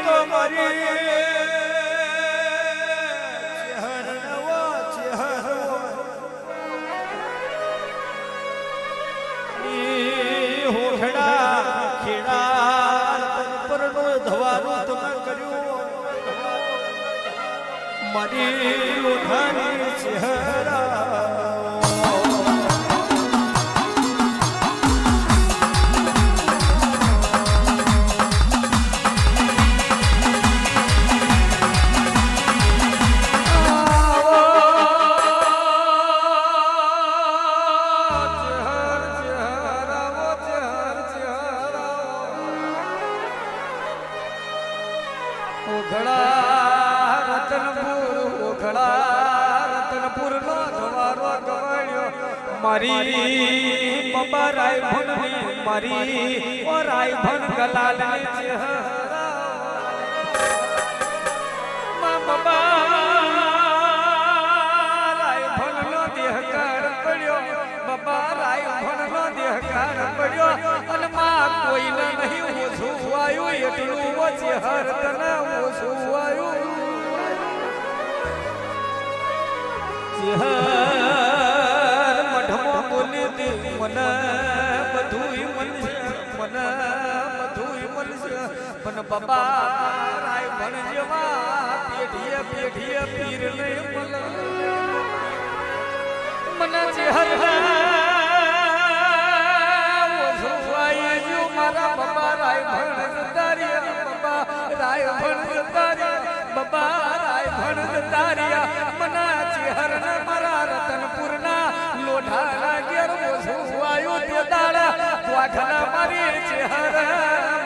તો મારી ધવાનું તમે કર્યું મારી ઓઠાની ચહેરા ઓઘડા રતનપુર ઓઘડા રતનપુર નો ધવારો ગવાડ્યો મારી બાબા રાય ભણની મારી ઓ રાય ભણ ગલાલની ચહેરા મા બાબા રાય ભણનો દેહકાર પડ્યો. અને માં કોઈને નહીં ઓછું આવ્યું, એટલું ઓછી હર બાબા રાય ભણજવા પેઢીએ પેઢીએ પીર નહીં મલ મને ચહેર મારા બાબા રાય ભણ જતારિયા બાબા રાય ભણ ચહેર મારા મારી ચહેર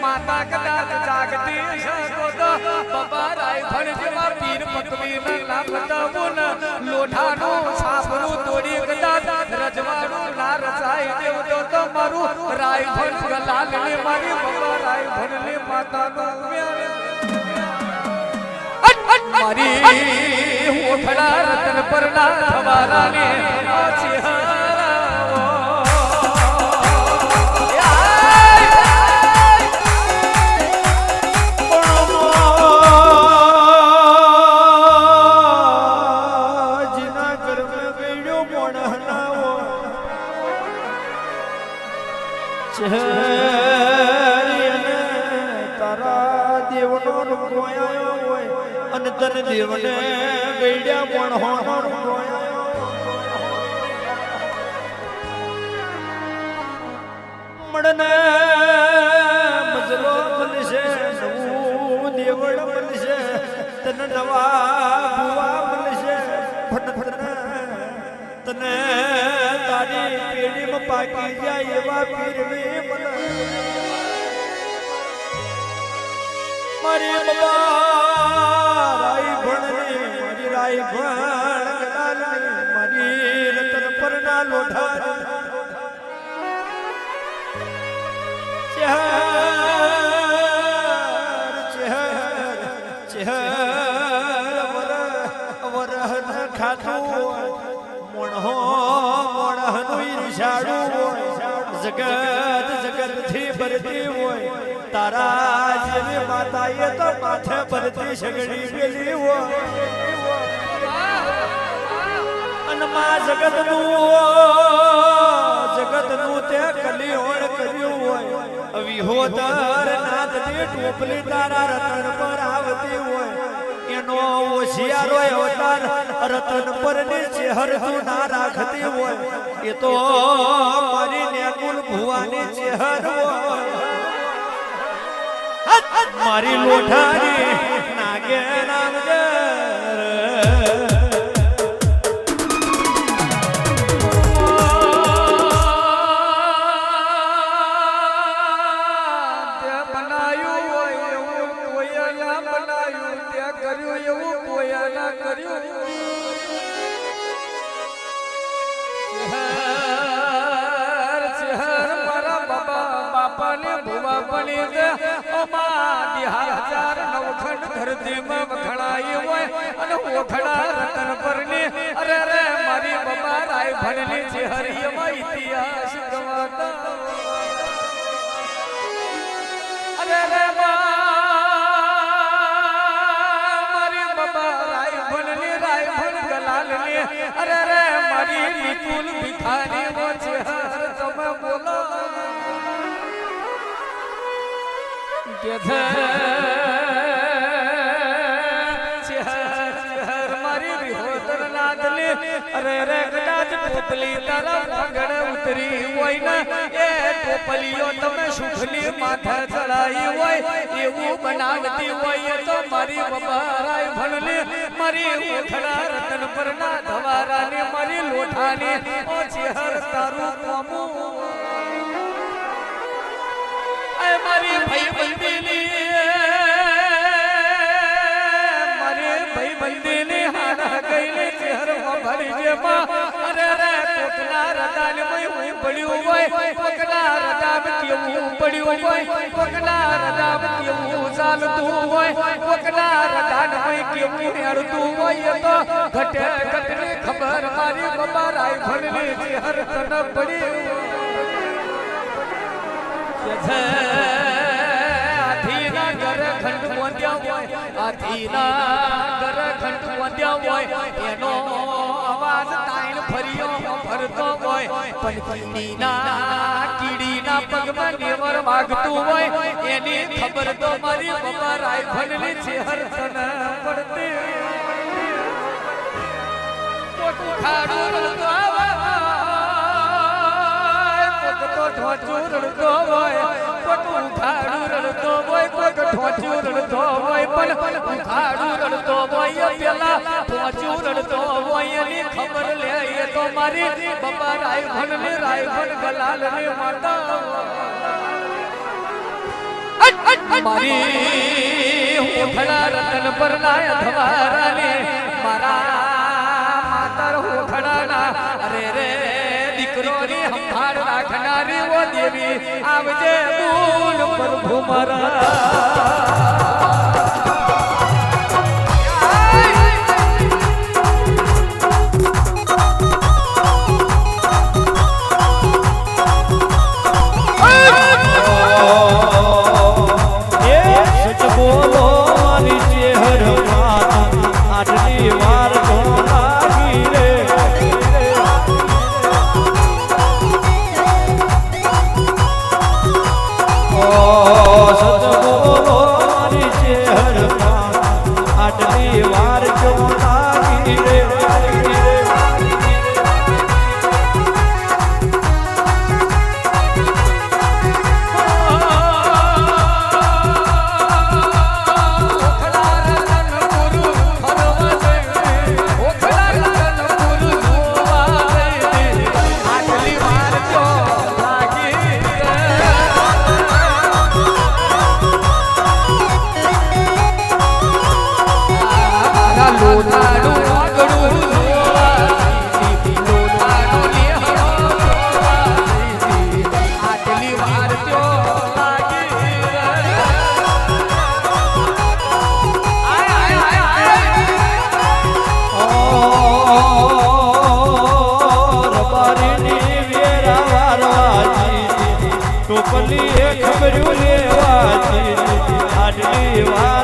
માતા કદાચ જાગતી શકો રાય ભણ જેવા પીર પકવીર ના બતાવો ને લોઢાનું સાપરું તોડી કદાચ રજવાનું ના રસાય દેવ તો તમારું રાયભન રાય ગલાલ ને મારી બાબા રાય ભણ ને માતાનું મારી હોઠડા રતન પરના થવાલા ને તન દેવને ગયડ્યા મોણહોનો રૂપો મળને મજલો બનશે, નવું દેવળ બનશે, તને નવા ભુવા બનશે. ફટ. તને તારી પેઢીમાં પાકી જાય એવા પીરવી મને. મારી બાબા જગત જગતથી ભરતી હોય, તારા જેવી માતાએ તો માથે ભરતી સગડી પેલી હોય. અને માં જગતનું જગતનું તે કલિયોણ કર્યું હોય. વિહોદર નાથની ટોપલી તારા રતન પર આવતી હોય. એનો હોશિયારો અવતાર રતન પરની ચહેર તું ના રાખતી હોય. એ તો મારી ચહેરો મારી લોઠાની હજાર નવખંડ ધરતીમાં વખણાઈ હોય અને ઓખડા રતન પરની અરે રે મારી બાબા રાય ભણની ચહેરીમાં ઇતિહાસ ગવાતા. અરે રે મારી બાબા રાયભણની રાયભણ ગલાલની. અરે રે મારી નિકુલ ભિખારી નો હર તમે બોલો. કે અરે માથે ચડાઈ હોય એવું બનાવતી હોય તો મારી બબારાય લોઠાની તારું કોમું મારી મારી ભાઈ બંદીની હાડા ગઈલી ચહેરમાં પડ્યું હોય. પડી હાથીના ઘર હોય. એનો અવાજ તાઈન પગમાં એની ખબર તો મારી બાબા રાયફલની છે હરતન પડતી ખાડું ઢોચું રડતો હોય કોક ઉખાડું રડતો હોય કોક ઢોચું રડતો હોય, પણ ઉખાડું રડતો હોય પેલા ઢોચું રડતો હોય, એની ખબર લે, એ તો મારી બાબા રાયભણ ને રાયભણ ગલાલ ને માતા મારી હોખડા રતન પર નાય ધવારાને, મારા માતર હોખડાના અરે રે દીકરોની સંભાળ રાખનારી ઓ દેવી આવજે બોલ પ્રભુ મારા દેવા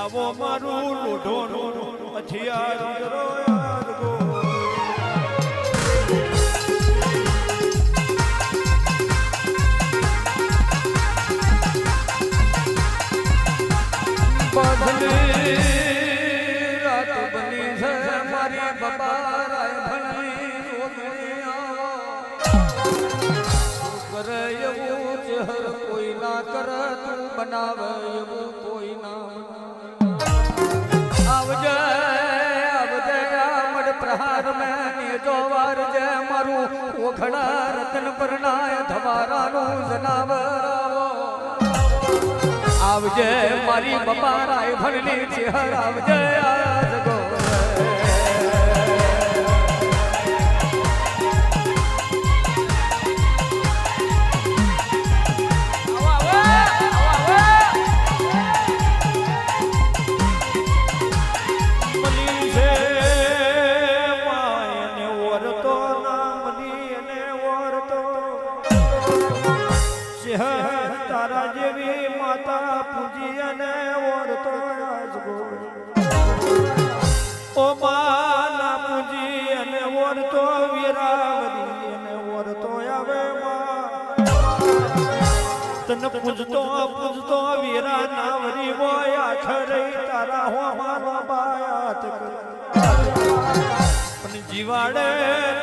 આવો મારું લોઢોનું હથિયાર ચહેર કોઈ ના કર તું બનાવ એવું કોઈ ના આવજે આવજે આમડ પ્રહાર મેં જો વાર જે મારું ઓખડા રતન પરનાય ધવારાનું જનાવર આવો આવજે મારી બપારાય ભણલી ચેહર આવજે આ ગો ઓ માના પૂજી અને ઓરતો વીરાવરી અને ઓરતો આવે તન પૂજતો પૂજતો વીરા નાવરી હોય, આખરે તારા હો મારો બાયાત પણ જીવાડે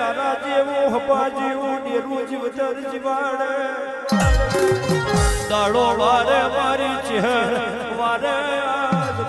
તારા જેવું હપા જેવું ડેરું જીવતર જીવાડે. દાડો વારે મારી ચહેર, વારે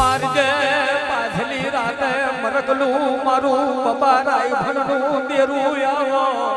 મારજે પાછલી રાતે મરકલું મારું બબારાઈ ભણનું દેરું આવો.